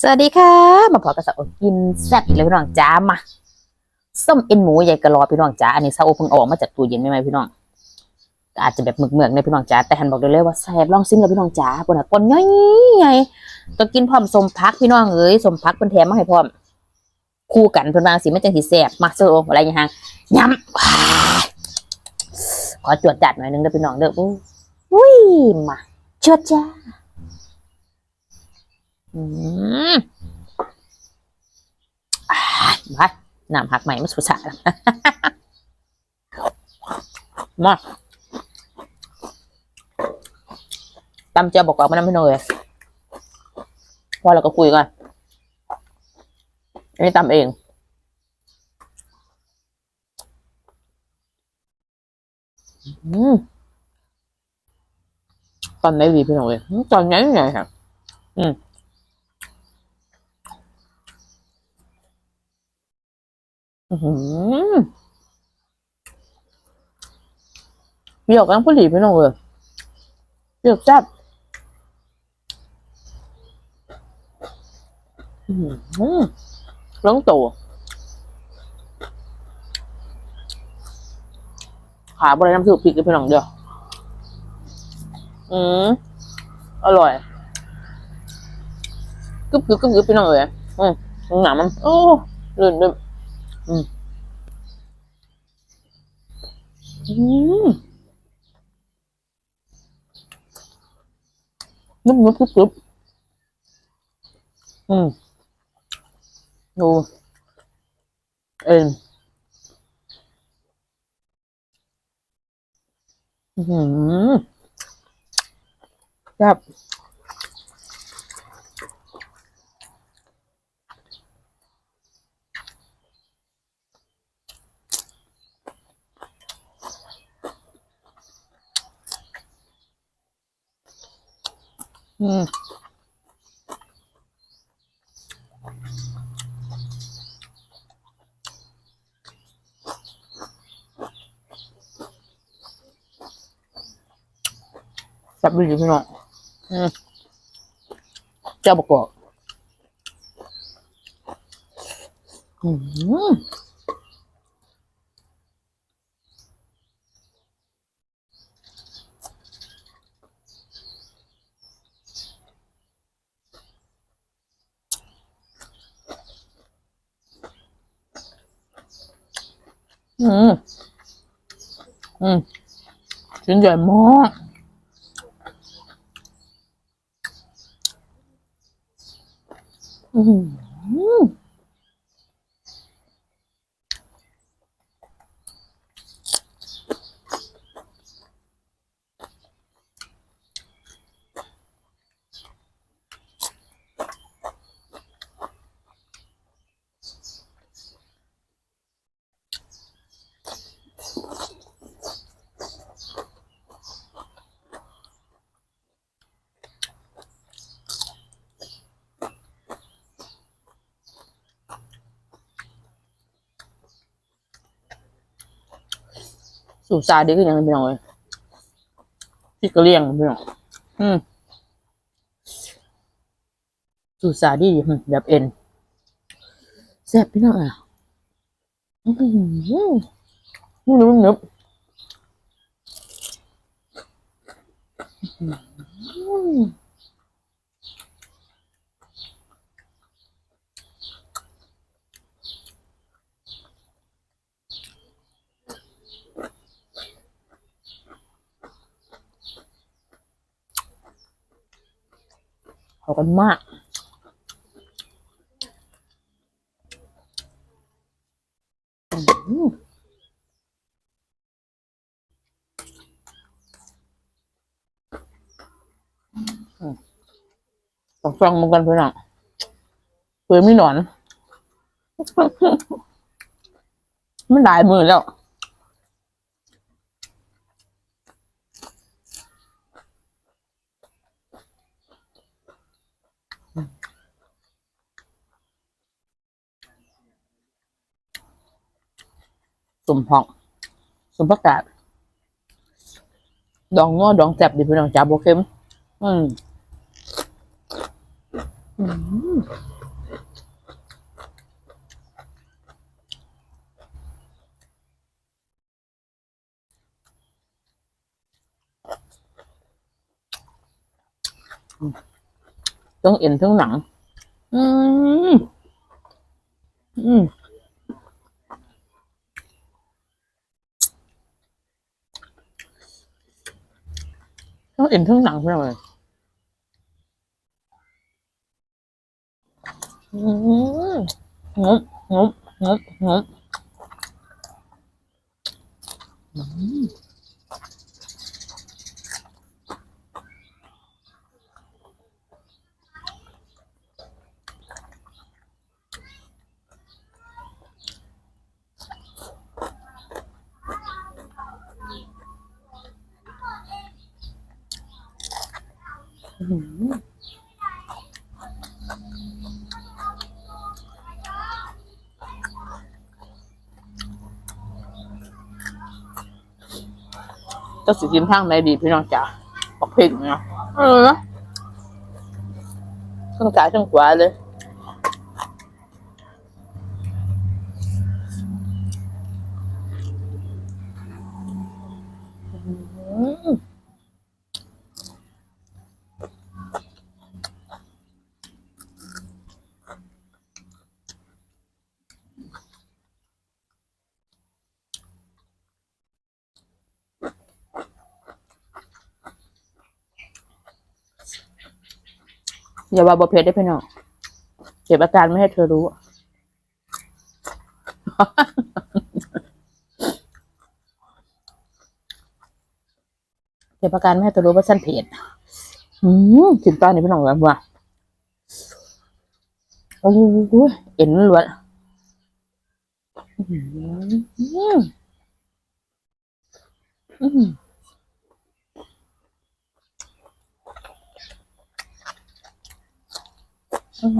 สวัสดีค่ะ มาพอกับสาวกินแซ่บอีกแล้วพี่น้องจ้ามาส้มเอ็นหมูใหญ่กระรอพี่น้องจ้าอันนี้สาวโอเพิ่งออกมาจากตู้เย็นไม่ไหมพี่น้องอาจจะแบบเหมือกในพี่น้องจ้าแต่หันบอกเลยว่าแซ่บลองซิมเลยพี่น้องจ้าปนปนย่อยใหญ่ก็กินพร้อมสมพักพี่น้องเอ้ยสมพักเป็นแถมมาให้พร้อม คู่กันเพิ่นวางสิมันจังสิแซ่บมาโซโออะไรอย่างเงี้ยยำว้ายขอจวดจัดหน่อยนึงเด้อพี่น้องเด้ออุ้ยมาจวดจ้า อืมอ่ามาน้ำหักใหม่มาสุดสาแล้วมาตำเจียวบอกว่ามันน้ำไม่น้อยพอเราก็คุยกันอันนี้ตำเองอืมตอนไหนดีพี่น้องเลยตอนไหนไงครับอืม อื้อหือ เปรี้ยวกันพอดีพี่น้องเลยเปรี้ยวจัดอื้อหือล้องตัวขาบริน้ำซุปพริกกับพี่น้องเดียวอืมอร่อยกึบกึบกึบกึบพี่น้องเลยอืมหนามันโอ้ลื่นลื่นอื มอืมนุบนุบกรุบก อืมจับดีพี่น้องเจ้าประกอบอืม อืม อืม ชิ้นใหญ่มากอืม สูตรซาดีขึ้นยังพี่น้องเลยพี่ก็เลี่ยงพี่น้องอืมสูตรซาดีแบบเอ็นแซ่บพี่น้องอะอืมนุ่มนุ่มนุ่มอืมากันมาก ต้องฟังมันกันเพี่อน้องเปื่อยไม่หนอน มันหลายมือแล้ว สมพองสมประกาศดองง้อดองแซบดิพี่น้องจ้าโบเค็มอืมอืมต้องเอ็นทั้งหนัง อืม อืม ทั้งเอ็นทั้งหนังเพื่อนเลยงบงบงบงบ จะสิกินทางไหนดีพี่น้องจ๋าปักเพ่งเนาะเออทั้งซ้ายทั้งขวาเลย อืม อย่าว่าบอเพชรได้พี่น้องเก็บอาการไม่ให้เธอรู้ เก็บอาการไม่ให้เธอรู้ว่าฉันเผ็ดอืมกินตอนนี้พี่น้องแบบว่าโอ้โหเอ็นล้วนอืมอืมอืม แซ่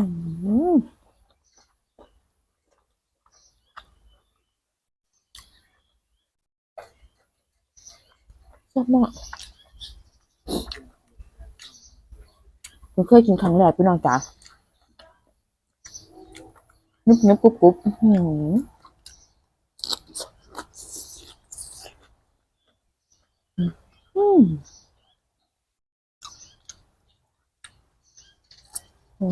บมากผมเคยกินครั้งแรกพี่น้องจ๋านึบนึบกรุบกรุบหืมอืม อ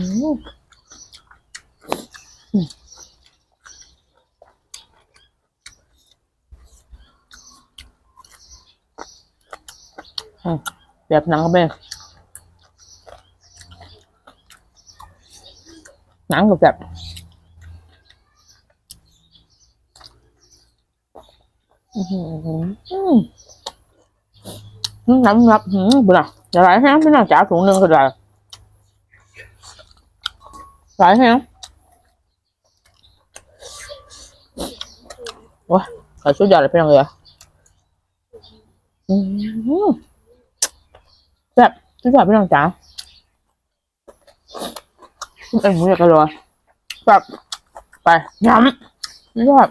ืมแบบหนังก็เป็นหนังกับแบบอือหืออืมน้ำนับหืมบุญอะอย่าไหลแห้งพี่น้องจ๋าถุงหนึ่งก็ได้ หลแห้งว้าขอชุดใหญ่เลยพี่น้องเลยอืมแบบชุดใหญ่พี่น้องจ๋าเอ็นมือยากกระโดดแซ่บไปย้ำยอด